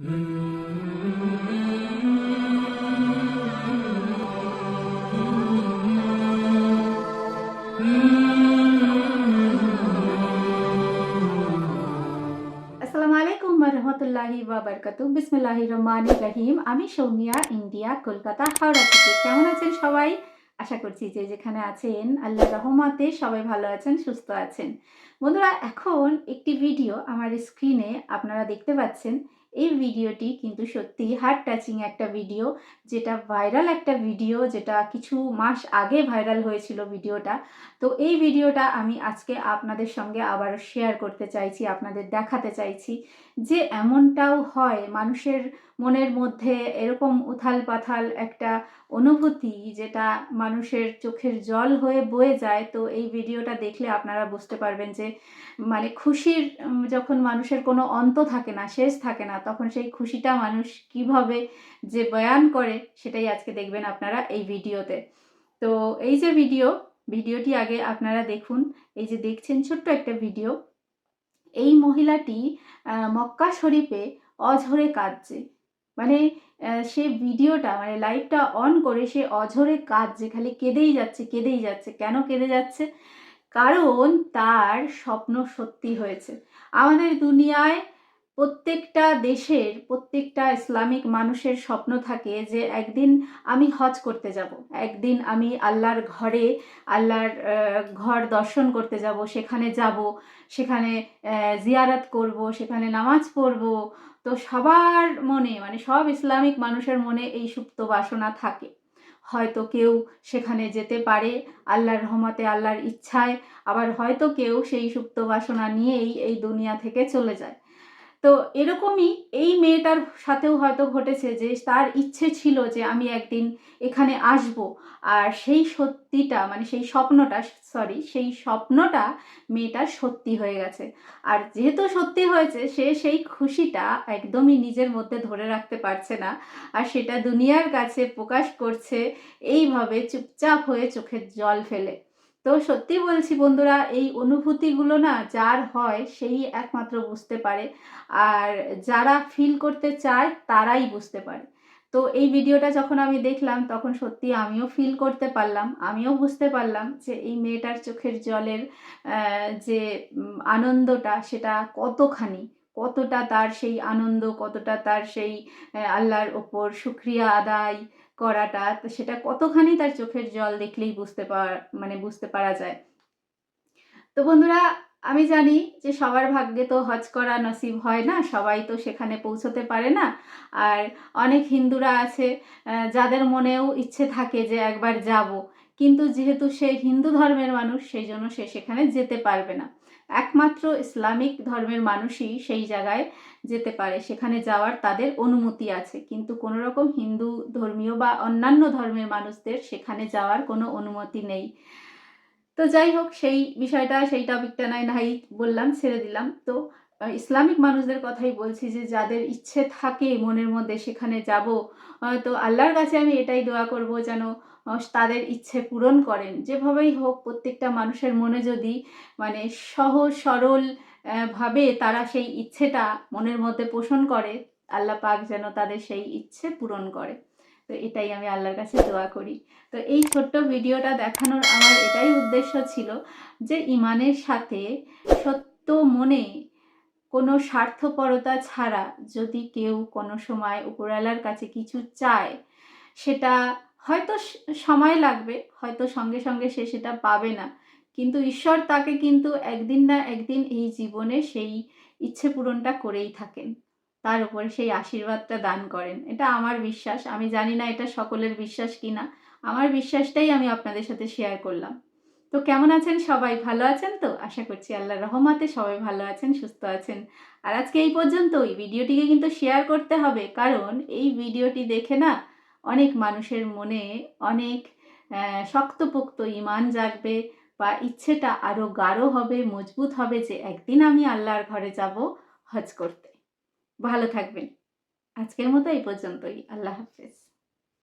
রহমতুল্লাহি বাবরকাতু বিসমিল্লাহির রহমানির রহিম আমি সৌমিয়া, ইন্ডিয়া, কলকাতা, হাওড়া থেকে। কেমন আছেন সবাই? আশা করছি যে যেখানে আছেন, আল্লাহ রহমতে সবাই ভালো আছেন, সুস্থ আছেন। বন্ধুরা, এখন একটি ভিডিও আমার স্ক্রিনে আপনারা দেখতে পাচ্ছেন। এই ভিডিওটি কিন্তু সত্যি হার্ট টাচিং একটা ভিডিও যেটা ভাইরাল একটা ভিডিও যেটা কিছু মাস আগে ভাইরাল হয়েছিল ভিডিওটা। তো এই ভিডিওটা আমি আজকে আপনাদের সঙ্গে আবারও শেয়ার করতে চাইছি, আপনাদের দেখাতে চাইছি। যে এমনটাও হয়, মানুষের মনের মধ্যে এরকম উথাল পাথাল একটা অনুভূতি যেটা মানুষের চোখের জল হয়ে বয়ে যায়, তো এই ভিডিওটা দেখলে আপনারা বুঝতে পারবেন যে মানে খুশির যখন মানুষের কোনো অন্ত থাকে না, শেষ থাকে না, তখন সেই খুশিটা মানুষ কীভাবে যে বয়ান করে, সেটাই আজকে দেখবেন আপনারা এই ভিডিওতে। তো এই যে ভিডিও, ভিডিওটি আগে আপনারা দেখুন, এই যে দেখছেন ছোট্ট একটা ভিডিও এই মহিলাটি মক্কা শরীফে অঝরে কাঁদছে। মানে সে ভিডিওটা মানে লাইভটা অন করে সে অঝরে কাঁদছে, খালি কেঁদেই যাচ্ছে কেঁদেই যাচ্ছে। কেন কেঁদে যাচ্ছে? কারণ তার স্বপ্ন সত্যি হয়েছে। আমাদের দুনিয়ায় প্রত্যেকটা দেশের প্রত্যেকটা ইসলামিক মানুষের স্বপ্ন থাকে যে একদিন আমি হজ করতে যাব। একদিন আমি আল্লাহর ঘরে, আল্লাহর ঘর দর্শন করতে যাব। সেখানে যাব, সেখানে জিয়ারাত করব, সেখানে নামাজ পড়ব। তো সবার মনে মানে সব ইসলামিক মানুষের মনে এই সুপ্ত বাসনা থাকে। হয়তো কেউ সেখানে যেতে পারে আল্লাহর রহমতে, আল্লাহর ইচ্ছায়, আবার হয়তো কেউ সেই সুপ্ত বাসনা নিয়েই এই দুনিয়া থেকে চলে যায়। তো এরকমই এই মেয়েটার সাথেও হয়তো ঘটেছে যে তার ইচ্ছে ছিল যে আমি একদিন এখানে আসব। আর সেই সত্যিটা মানে সেই স্বপ্নটা সরি সেই স্বপ্নটা মেয়েটার সত্যি হয়ে গেছে। আর যেহেতু সত্যি হয়েছে, সে সেই খুশিটা একদমই নিজের মধ্যে ধরে রাখতে পারছে না। আর সেটা দুনিয়ার কাছে প্রকাশ করছে এইভাবে চুপচাপ হয়ে চোখের জল ফেলে। তো সত্যি বলছি বন্ধুরা, এই অনুভূতিগুলো না যার হয় সেই একমাত্র বুঝতে পারে। আর যারা ফিল করতে চায় তারাই বুঝতে পারে। তো এই ভিডিওটা যখন আমি দেখলাম তখন সত্যি আমিও ফিল করতে পারলাম, আমিও বুঝতে পারলাম যে এই মেয়েটার চোখের জলের যে আনন্দটা সেটা কতখানি, কতটা তার সেই আনন্দ, কতটা তার সেই আল্লাহর ওপর শুক্রিয়া আদায় করাটা, তো সেটা কতখানি তার চোখের জল দেখলেই বুঝতে পারা মানে বুঝতে পারা যায়। তো বন্ধুরা, আমি জানি যে সবার ভাগ্যে তো হজ করা নসিব হয় না, সবাই তো সেখানে পৌঁছতে পারে না। আর অনেক হিন্দুরা আছে যাদের মনেও ইচ্ছে থাকে যে একবার যাব। কিন্তু যেহেতু সে হিন্দু ধর্মের মানুষ, সেই জন্য সে সেখানে যেতে পারবে না। একমাত্র ইসলামিক ধর্মের মানুষই সেই জায়গায় যেতে পারে, সেখানে যাওয়ার তাদের অনুমতি আছে। কিন্তু কোনো রকম হিন্দু ধর্মীয় বা অন্যান্য ধর্মের মানুষদের সেখানে যাওয়ার কোনো অনুমতি নেই। তো যাই হোক, সেই বিষয়টা, সেই টপিকটা নাই নাই বললাম, ছেড়ে দিলাম। তো ইসলামিক মানুষদের কথাই বলছি যে, যাদের ইচ্ছে থাকে মনের মধ্যে সেখানে যাব তো আল্লাহর কাছে আমি এটাই দোয়া করব যেন তাদের ইচ্ছে পূরণ করেন। যেভাবেই হোক, প্রত্যেকটা মানুষের মনে যদি মানে সহজ, সরল ভাবে তারা সেই ইচ্ছেটা মনের মধ্যে পোষণ করে, আল্লাহ পাক যেন তাদের সেই ইচ্ছে পূরণ করে। তো এটাই আমি আল্লাহর কাছে দোয়া করি। তো এই ছোট্ট ভিডিওটা দেখানোর আমার এটাই উদ্দেশ্য ছিল যে ইমানের সাথে সত্য মনে কোনো স্বার্থপরতা ছাড়া যদি কেউ কোনো সময় উপরওয়ালার কাছে কিছু চায়, সেটা হয়তো সময় লাগবে, হয়তো সঙ্গে সঙ্গে সে সেটা পাবে না। কিন্তু ঈশ্বর তাকে কিন্তু একদিন না একদিন এই জীবনে সেই ইচ্ছে পূরণটা করেই থাকেন। তার উপরে সেই আশীর্বাদটা দান করেন। এটা আমার বিশ্বাস। আমি জানি না এটা সকলের বিশ্বাস কিনা। আমার বিশ্বাসটাই আমি আপনাদের সাথে শেয়ার করলাম। তো কেমন আছেন সবাই? ভালো আছেন তো? আশা করছি আল্লাহর রহমাতে সবাই ভালো আছেন, সুস্থ আছেন। আর আজকে এই পর্যন্তই। ভিডিওটিকে কিন্তু শেয়ার করতে হবে। কারণ এই ভিডিওটি দেখে না অনেক মানুষের মনে অনেক শক্তপোক্ত ইমান জাগবে বা ইচ্ছেটা আরও গাঢ় হবে, মজবুত হবে যে একদিন আমি আল্লাহর ঘরে যাব হজ করতে। ভালো থাকবেন। আজকের মতো এই পর্যন্তই। আল্লাহ হাফেজ।